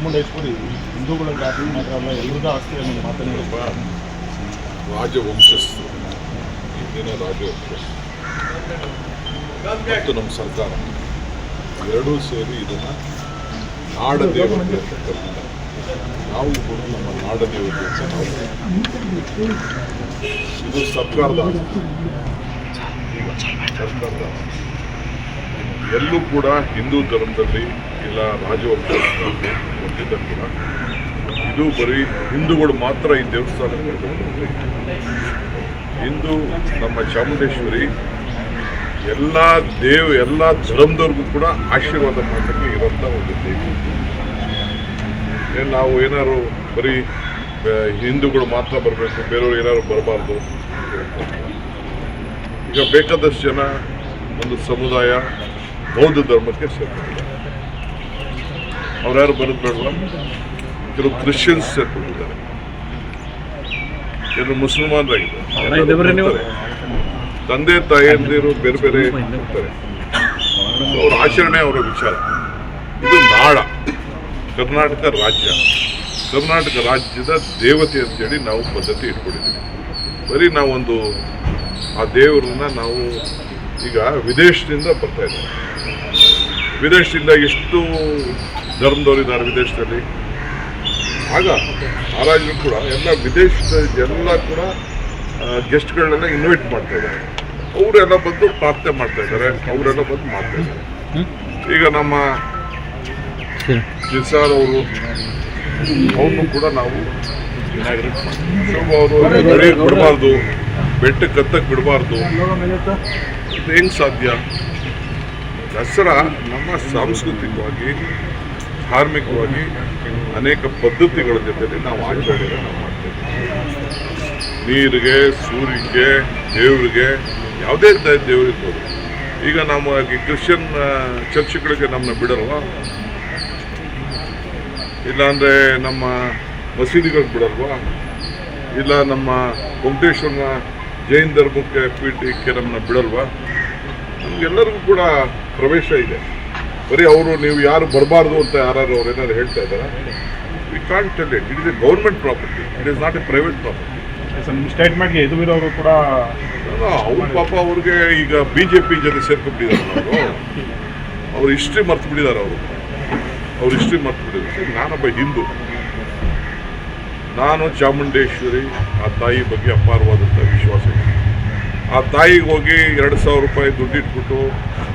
ಚಾಮುಂಡೇಶ್ವರಿ ಹಿಂದೂಗಳ ಜಾತಿ ಮಾತ್ರ ಅಲ್ಲ ಎಲ್ಲರದ ಆಸ್ತಿ ಅನ್ನೋ ಮಾತನ್ನು ಒಬ್ಬ ರಾಜವಂಶಸ್ಥರು ಇಂದಿನ ರಾಜವಂಶಸ್ಥರು. ನಮ್ಮ ಸರ್ಕಾರ. ಎರಡೂ ಸೇರಿ ಇದನ್ನು ಅಂತ ನಾವು ಕೂಡ ನಮ್ಮ ನಾಡದೇವತೆ ಅಂತ ಇದು ಸರ್ಕಾರದ. ಸರ್ಕಾರದ. ಎಲ್ಲೂ ಕೂಡ ಹಿಂದೂ ಧರ್ಮದಲ್ಲಿ ಇಲ್ಲ ರಾಜವಂಶಸ್ಥರಲ್ಲಿ ಹೊಂದಿದ್ದ ಕೂಡ ಇದು ಬರೀ ಹಿಂದೂಗಳು ಮಾತ್ರ ಈ ದೇವಸ್ಥಾನ ಇಂದು ನಮ್ಮ ಚಾಮುಂಡೇಶ್ವರಿ, ಎಲ್ಲ ದೇವ, ಎಲ್ಲ ಧರ್ಮದವ್ರಿಗೂ ಕೂಡ ಆಶೀರ್ವಾದ ಮಾಡೋಕ್ಕೆ ಇರೋಂಥ ಒಂದು ದೇವಿ. ನಾವು ಏನಾದ್ರು ಬರೀ ಹಿಂದೂಗಳು ಮಾತ್ರ ಬರಬೇಕು, ಬೇರೆಯವ್ರು ಏನಾದ್ರು ಬರಬಾರ್ದು? ಈಗ ಬೇಕಾದಷ್ಟು ಜನ ಒಂದು ಸಮುದಾಯ, ಬೌದ್ಧ ಧರ್ಮಕ್ಕೆ ಸೇರ್ಕೊಂಡಿದ್ದಾರೆ. ಅವ್ರು ಯಾರು ಬರೋದು ಬೇಡವಾ ಕೆಲವು ಕ್ರಿಶ್ಚಿಯನ್ಸ್ ಸೇರ್ಕೊಂಡಿದ್ದಾರೆ ಕೆಲವು ಮುಸಲ್ಮಾನರಾಗಿದ್ದಾರೆ. ತಂದೆ ತಾಯಿಯಂದಿರು ಬೇರೆ ಬೇರೆ ಇರ್ತಾರೆ ಅವ್ರ ಆಚರಣೆ ಅವರ ವಿಚಾರ. ಇದು ನಾಡ. ಕರ್ನಾಟಕ ರಾಜ್ಯ. ಕರ್ನಾಟಕ ರಾಜ್ಯದ ದೇವತೆ ಅಂತೇಳಿ ನಾವು ಪದ್ಧತಿ ಇಟ್ಕೊಂಡಿದ್ದೀವಿ. ಬರೀ ನಾವೊಂದು ಆ ದೇವರನ್ನ ನಾವು ಈಗ ವಿದೇಶದಿಂದ ಬರ್ತಾ ಇದ್ದೀವಿ. ವಿದೇಶದಿಂದ ಎಷ್ಟು ಧರ್ಮದವರು ಇದ್ದಾರೆ ವಿದೇಶದಲ್ಲಿ. ಆಗ ಮಹಾರಾಜರು ಕೂಡ, ಎಲ್ಲ ವಿದೇಶದ ಎಲ್ಲ ಕೂಡ ಗೆಸ್ಟ್ಗಳನ್ನೆಲ್ಲ ಇನ್ವೈಟ್ ಮಾಡ್ತಾ ಇದ್ದಾರೆ. ಅವರೆಲ್ಲ ಬಂದು ಪ್ರಾರ್ಥನೆ ಮಾಡ್ತಾ ಇದ್ದಾರೆ. ಅವರೆಲ್ಲ ಬಂದು ಮಾಡ್ತಾ ಇದ್ದಾರೆ. ಈಗ ನಮ್ಮ ನಿಸಾರ್ ಅವರು, ಅವ್ರನ್ನು ಕೂಡ ನಾವು ಅವರು ಬಿಡಬಾರ್ದು ಬೆಟ್ಟಕ್ಕೆ ಕತ್ತಕ್ಕೆ ಬಿಡಬಾರ್ದು. ಹೆಂಗೆ ಸಾಧ್ಯ? ದಸರಾ ನಮ್ಮ ಸಾಂಸ್ಕೃತಿಕವಾಗಿ ಧಾರ್ಮಿಕವಾಗಿ ಅನೇಕ ಪದ್ಧತಿಗಳ ಜೊತೆಯಲ್ಲಿ ನಾವು ಆಚರಣೆ ಮಾಡ್ತೇವೆ. ನೀರಿಗೆ ಸೂರ್ಯಗೆ ದೇವರಿಗೆ, ಯಾವುದೇ ದ- ದೇವರಿರ್ಬೋದು ಈಗ ನಮ್ಮ ಕ್ರಿಶ್ಚಿಯನ್ ಚರ್ಚ್ಗಳಿಗೆ ನಮ್ಮನ್ನ ಬಿಡಲ್ವ? ಇಲ್ಲಾಂದ್ರೆ ನಮ್ಮ ಮಸೀದಿಗಳಿಗೆ ಬಿಡಲ್ವಾ? ಇಲ್ಲ ನಮ್ಮ ವೆಂಕಟೇಶ್ವರನ ಜೈನ್ ಧರ್ಮಕ್ಕೆ, ಪೀಠಕ್ಕೆ ನಮ್ಮನ್ನ ಬಿಡಲ್ವಾ? ನಮಗೆಲ್ಲರಿಗೂ ಕೂಡ ಪ್ರವೇಶ ಇದೆ. ಬರೀ ಅವರು ನೀವು ಯಾರು ಬರಬಾರ್ದು ಅಂತ ಯಾರು ಅವ್ರು ಏನಾದ್ರು ಹೇಳ್ತಾ ಇದ್ದಾರೆ? We can't tell it it is a government property it is not a private property ನಿಮ್ಮ ಸ್ಟೇಟ್ಮೆಂಟ್ಗೆ ಎದುರಿರೋರು ಕೂಡ ಅವ್ರ ಪಾಪ ಅವ್ರಿಗೆ ಈಗ ಬಿ ಜೆ ಪಿ ಜೊತೆ ಸೇರ್ಕೊಂಡಿದ್ದಾರೆ ಅವರು. ಅವ್ರ ಹಿಸ್ಟ್ರಿ ಮರ್ತು ಬಿಟ್ಟಿದ್ದಾರೆ ಅವರು. ಅವ್ರ ಹಿಸ್ಟ್ರಿ ಮರ್ತು ಬಿಟ್ಟಿದ್ದಾರೆ. ನಾನೊಬ್ಬ ಹಿಂದೂ. ನಾನು ಚಾಮುಂಡೇಶ್ವರಿ ಆ ತಾಯಿ ಬಗ್ಗೆ ಅಪಾರವಾದಂಥ ವಿಶ್ವಾಸ ಇದೆ ಆ ತಾಯಿಗೆ ಹೋಗಿ ಎರಡು ಸಾವಿರ ರೂಪಾಯಿ ದುಡ್ಡಿಟ್ಬಿಟ್ಟು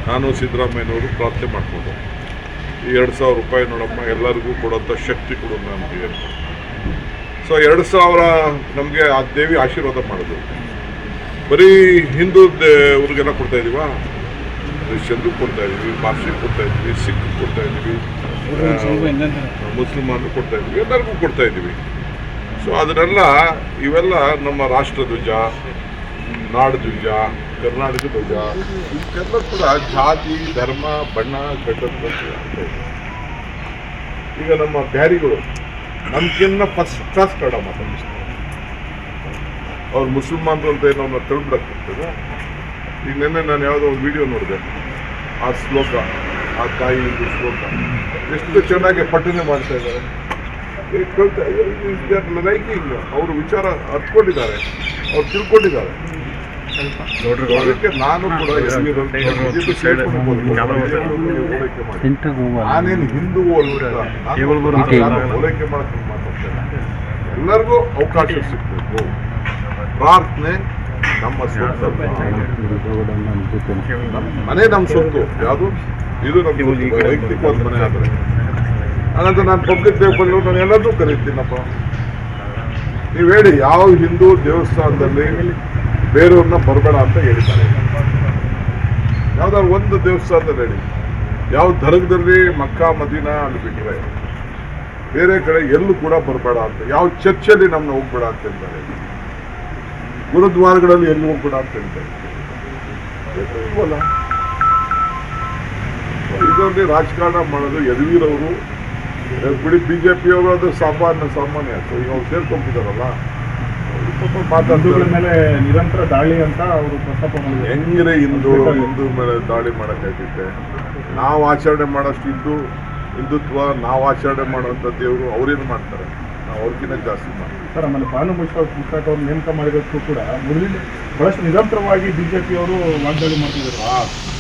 ನಾನು ಸಿದ್ದರಾಮಯ್ಯನವರು ಪ್ರಾರ್ಥನೆ ಮಾಡಿಕೊಂಡು ಈ ಎರಡು ಸಾವಿರ ರೂಪಾಯಿ ನೋಡಮ್ಮ ಎಲ್ಲರಿಗೂ ಕೊಡೋಂಥ ಶಕ್ತಿ ಕೊಡು ನಮಗೆ ಸೊ ಎರಡು ಸಾವಿರ ನಮಗೆ ಆ ದೇವಿ ಆಶೀರ್ವಾದ ಮಾಡೋದು ಬರೀ ಹಿಂದೂ ಅವ್ರಿಗೆಲ್ಲ ಕೊಡ್ತಾ ಇದೀವಾ? ಕ್ರಿಶ್ಚಿಯನ್ಗೂ ಕೊಡ್ತಾ ಇದೀವಿ ಪಾರ್ಸಿಗೆ ಕೊಡ್ತಾ ಇದ್ದೀವಿ ಸಿಖ್ ಕೊಡ್ತಾ ಇದ್ದೀವಿ ಮುಸ್ಲಿಮಾನ್ರು ಕೊಡ್ತಾ ಇದ್ದೀವಿ ಎಲ್ಲರಿಗೂ ಕೊಡ್ತಾ ಇದ್ದೀವಿ ಸೊ ಅದನ್ನೆಲ್ಲ ಇವೆಲ್ಲ ನಮ್ಮ ರಾಷ್ಟ್ರ ಧ್ವಜ ನಾಡು ಧ್ವಜ ಕರ್ನಾಟಕ ಧ್ವಜ ಇದಕ್ಕೆಲ್ಲ ಕೂಡ ಜಾತಿ, ಧರ್ಮ, ಬಣ್ಣ ಕಟ್ಟದ ಈಗ ನಮ್ಮ ಬ್ಯಾರಿಗಳು ನಮ್ಗಿನ್ನ ಫಸ್ಟ್ ಕ್ಲಾಸ್ ಕನ್ನಡ ಮಾತಾಡಿಸ್ತಾರೆ. ಅವ್ರು ಮುಸಲ್ಮಾನರು ಅಂತ ಏನೋ ಅವ್ರನ್ನ ತಿಳ್ಬಿಡಕ್ಕಿರ್ತದೆ ಈಗ ನಿನ್ನೆ ನಾನು ಯಾವುದೋ ಒಂದು ವಿಡಿಯೋ ನೋಡಿದೆ. ಆ ಶ್ಲೋಕ, ಆ ತಾಯಿ ಶ್ಲೋಕ. ಎಷ್ಟು ಚೆನ್ನಾಗಿ ಪಠನೆ ಮಾಡ್ತಾ ಇದ್ದಾರೆ. ಲೈಕಿಂಗ್ ಅವರು ವಿಚಾರ ಅರ್ತ್ಕೊಂಡಿದ್ದಾರೆ. ಅವ್ರು ತಿಳ್ಕೊಂಡಿದ್ದಾರೆ. ನಾನು ಕೂಡ ನಾನೇನು ಹಿಂದೂ ಹೋಲಿಕೆ ಮಾತಾಡ್ತೇನೆ ಎಲ್ಲರಿಗೂ ಅವಕಾಶ ಸಿಗ್ಬೇಕು. ಪ್ರಾರ್ಥನೆ ನಮ್ಮ ಸ್ವಂತ ನಮ್ಮ ಮನೆ ನಮ್ಮ ಸೊತ್ತು ಯಾವುದು? ಇದು ನಮ್ಮ ವೈಯಕ್ತಿಕವಾದ ಮನೆ ಆದರೆ. ಹಾಗಂತ ನಾನು ಪಬ್ಲಿಕ್ ಬಂದು ನಾನು ಎಲ್ಲದೂ ಕರೀತೀನಪ್ಪ. ನೀವು ಹೇಳಿ ಯಾವ ಹಿಂದೂ ದೇವಸ್ಥಾನದಲ್ಲಿ ಬೇರೆಯವ್ರನ್ನ ಬರಬೇಡ ಅಂತ ಹೇಳಿದ್ದಾರೆ. ಯಾವ್ದಾದ್ರು ಒಂದು ದೇವಸ್ಥಾನದಲ್ಲಿ ಹೇಳಿ ಯಾವ ದರ್ಗದಲ್ಲಿ ಮಕ್ಕಾ, ಮದೀನ ಅಲ್ಲಿ ಬಿಟ್ಟರೆ ಬೇರೆ ಕಡೆ ಎಲ್ಲೂ ಕೂಡ ಬರಬೇಡ ಅಂತ. ಯಾವ ಚರ್ಚಲ್ಲಿ ನಮ್ಮನ್ನ ಹೋಗ್ಬೇಡ ಅಂತ ಹೇಳ್ತಾರೆ. ಗುರುದ್ವಾರಗಳಲ್ಲಿ ಎಲ್ಲಿ ಹೋಗ್ಬೇಡ ಅಂತ ಹೇಳ್ತಾರೆ. ಇದರಲ್ಲಿ ರಾಜಕಾರಣ ಮಾಡೋದು ಯದುವೀರವರು. ಬಿಡಿ ಬಿ ಜೆ ಅದು ಸಾಮಾನ್ಯ ಸಾಮಾನ್ಯ. ಸೊ ಈಗ ಅವ್ರು ಪಾಪ ಹಿಂದೂಗಳ ಮೇಲೆ ನಿರಂತರ ದಾಳಿ ಅಂತ ಅವರು ಪ್ರಸ್ತಾಪ ಮಾಡಿದ್ದಾರೆ. ಹೆಂಗಿರೆ ಹಿಂದೂ ಹಿಂದೂ ಮೇಲೆ ದಾಳಿ ಮಾಡೋಕ್ಕಾಗುತ್ತೆ? ನಾವು ಆಚರಣೆ ಮಾಡೋಷ್ಟು ಹಿಂದೂ ಹಿಂದುತ್ವ ನಾವು ಆಚರಣೆ ಮಾಡುವಂಥ ದೇವರು ಅವ್ರೇನು ಮಾಡ್ತಾರೆ? ನಾವು ಅವ್ರಿಗಿಂತ ಜಾಸ್ತಿ ಮಾಡ್ತೀವಿ. ಸರ್ ಆಮೇಲೆ ಭಾನು ಮುಷ್ತಾಕ್ ಮುಷ್ತಾಕ್ ಅವ್ರು ನೇಮಕ ಮಾಡಿದಕ್ಕೂ ಕೂಡ ಮೊದಲಿನ ಬಹಳಷ್ಟು ನಿರಂತರವಾಗಿ ಬಿಜೆಪಿಯವರು ವಾಗ್ದಾಳಿ ಮಾಡ್ತಿದ್ದಾರೆ.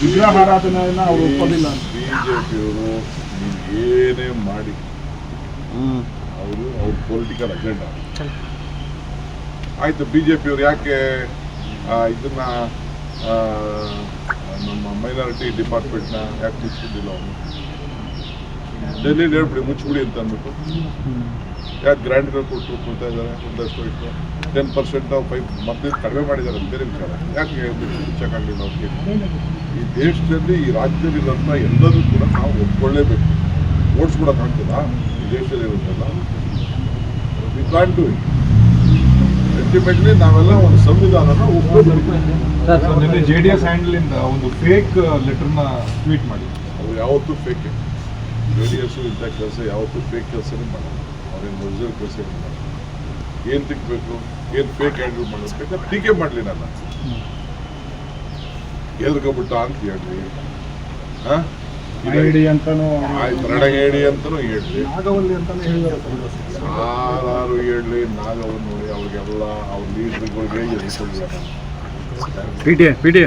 ವಿಗ್ರಹಾರಾಧನೆಯನ್ನ ಅವರು ಒಪ್ಪಲಿಲ್ಲ ಅಂತ ಬಿ ಜೆ ಪಿಯವರು ಏನೇ ಮಾಡಿ ಅವರು ಅವ್ರ ಪೊಲಿಟಿಕಲ್ ಅಜೆಂಡಾ ಆಯಿತು ಬಿ ಜೆ ಪಿಯವ್ರು ಯಾಕೆ ಇದನ್ನ ನಮ್ಮ ಮೈನಾರಿಟಿ ಡಿಪಾರ್ಟ್ಮೆಂಟ್ನ ಯಾಕೆ ಮುಚ್ಚಿಬಿಟ್ಟಿಲ್ಲ ಅವನು ಡೆಲ್ಲಿ ಹೇಳ್ಬಿಡಿ ಮುಚ್ಚಿಬಿಡಿ ಅಂತ ಅಂದ್ಬಿಟ್ಟು ಯಾಕೆ ಗ್ರ್ಯಾಂಡ್ಗಳು ಕೊಟ್ಟು ಕೊಡ್ತಾ ಇದ್ದಾರೆ ಒಂದಷ್ಟು ಇಟ್ಟು ಟೆನ್ ಪರ್ಸೆಂಟ್ ಫೈವ್ ಮತ್ತೆ ಕಡಿಮೆ ಮಾಡಿದ್ದಾರೆ ಅಂತ ಬೇರೆ ವಿಚಾರ ಯಾಕೆ ಮುಚ್ಚಕ್ಕಾಗಲಿಲ್ಲ ಅವ್ರಿಗೆ ಈ ದೇಶದಲ್ಲಿ ಈ ರಾಜ್ಯದಲ್ಲಿ ಇರೋಂಥ ಎಲ್ಲರೂ ಕೂಡ ನಾವು ಒಪ್ಕೊಳ್ಳೇಬೇಕು. ಓಡಿಸ್ಬಿಡೋಕ್ಕಾಗ್ತದ ಈ ದೇಶದಲ್ಲಿ ಇರೋದಲ್ಲ we can do it ultimately ನಾವೆಲ್ಲ ಒಂದು ಸಂವಿಧಾನನ ನಿನ್ನೆ ಜೆ ಡಿ ಎಸ್ ಹ್ಯಾಂಡಲಿಂದ ಒಂದು ಫೇಕ್ ಲೆಟರ್ನ ಟ್ವೀಟ್ ಮಾಡಿ ಅವ್ರು ಯಾವತ್ತೂ ಫೇಕ್ ಜೆ ಡಿ ಎಸ್ ಇಂಥ ಕೆಲಸ ಯಾವತ್ತೂ ಫೇಕ್ ಕೆಲಸನೇ ಮಾಡಲ್ಲ. ಅವ್ರೇನು ಒರಿಜಿನಲ್ ಕೆಲಸ ಏನು ಮಾಡಲ್ಲ. ಏನು ತಿಕ್ಬೇಕು ಏನು ಫೇಕ್ ಹ್ಯಾಂಡಲ್ ಮಾಡಿಸ್ಬೇಕು ಟೀಕೆ ಮಾಡಲಿ ನಾನು. ಎಲ್ರಿಗೊಬಿಟ್ಟ ಅಂತ ಹೇಳಿ. ಹಾಂ? ಐಡಿ ಅಂತಾನು ಹೇಳಿ ಅಂತಲೂ ಹೇಳ್ರಿ. ನಾಗವಲ್ಲಿ ಅಂತಾನೆ ಹೇಳಿದಾರೆ ಯಾರು ಹೇಳಲಿ ನಾಗವ್ರು ನೋಡಿ ಅವ್ರಿಗೆಲ್ಲ ಅವ್ರ ಲೀಡರ್ಗಳಿಗೆ ಎದುರಿಸ್ಕೊಳ್ಬೇಕು ಪಿ ಟಿ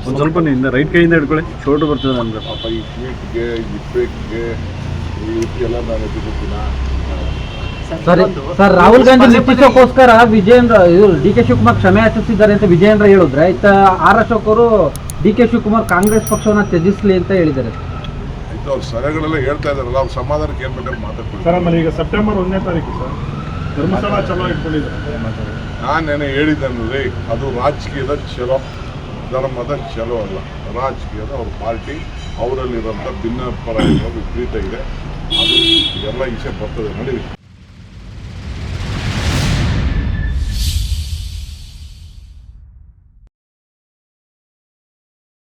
ಒಂದು ಸ್ವಲ್ಪ ನಿಂದ ರೈಟ್ ಕೈಯಿಂದ ಹಿಡ್ಕೊಳ್ಳಿ ಶೋಲ್ಡ್ರ್ ಬರ್ತದೆ ನಮ್ಗೆ ಪಾಪ ಈ ಟ್ವೀಟ್ಗೆ ಈ ಈ ಎಲ್ಲ ನಾನು ಎದುರ್ಕೊತೀನ ಸರ್ ಸರ್ ರಾಹುಲ್ ಗಾಂಧಿ ಲಿಪ್ಪಿಸೋಕೋಸ್ಕರ ವಿಜಯೇಂದ್ರ ಇವರು ಡಿ ಕೆ ಶಿವಕುಮಾರ್ ಕ್ಷಮೆ ಯಾಚಿಸಿದ್ದಾರೆ ಅಂತ ವಿಜಯೇಂದ್ರ ಹೇಳಿದ್ರೆ ಇತ್ತ ಆರ್ ಅಶೋಕ್ ಅವರು ಡಿ ಕೆ ಶಿವಕುಮಾರ್ ಕಾಂಗ್ರೆಸ್ ಪಕ್ಷವನ್ನ ತ್ಯಜಿಸಲಿ ಅಂತ ಹೇಳಿದ್ದಾರೆ. ಆಯ್ತು ಅವ್ರು ಸಲಹೆಗಳೆಲ್ಲ ಹೇಳ್ತಾ ಇದಾರಲ್ಲ ಅವ್ರ ಸಮಾಧಾನಕ್ಕೆ ಏನ್ ಬೇಕಾದ್ರೆ ಸರ್ ಮಾತಾಡ್ಕೊಳ್ತಾರೆ ಆಮೇಲೆ ಈಗ ಸೆಪ್ಟೆಂಬರ್ ಒಂದನೇ ತಾರೀಕು ಸರ್ ಧರ್ಮಸ್ಥಳ ಚಲೋ ಇಟ್ಕೊಂಡಿದ್ದಾರೆ ನಾನು ನೆನೆ ಹೇಳಿದ್ದೇನೆ ಅದು ರಾಜಕೀಯದ ಚಲೋ ಧರ್ಮದ ಚಲೋ ಅಲ್ಲ. ರಾಜಕೀಯದ ಅವ್ರ ಪಾರ್ಟಿ ಅವರಲ್ಲಿರೋಂಥ ಭಿನ್ನಾಭಿಪ್ರಾಯಗಳು ವಿಪರೀತ ಇದೆ. ಅದು ಎಲ್ಲ ಈಚೆ ಬರ್ತದೆ ನೋಡಿ.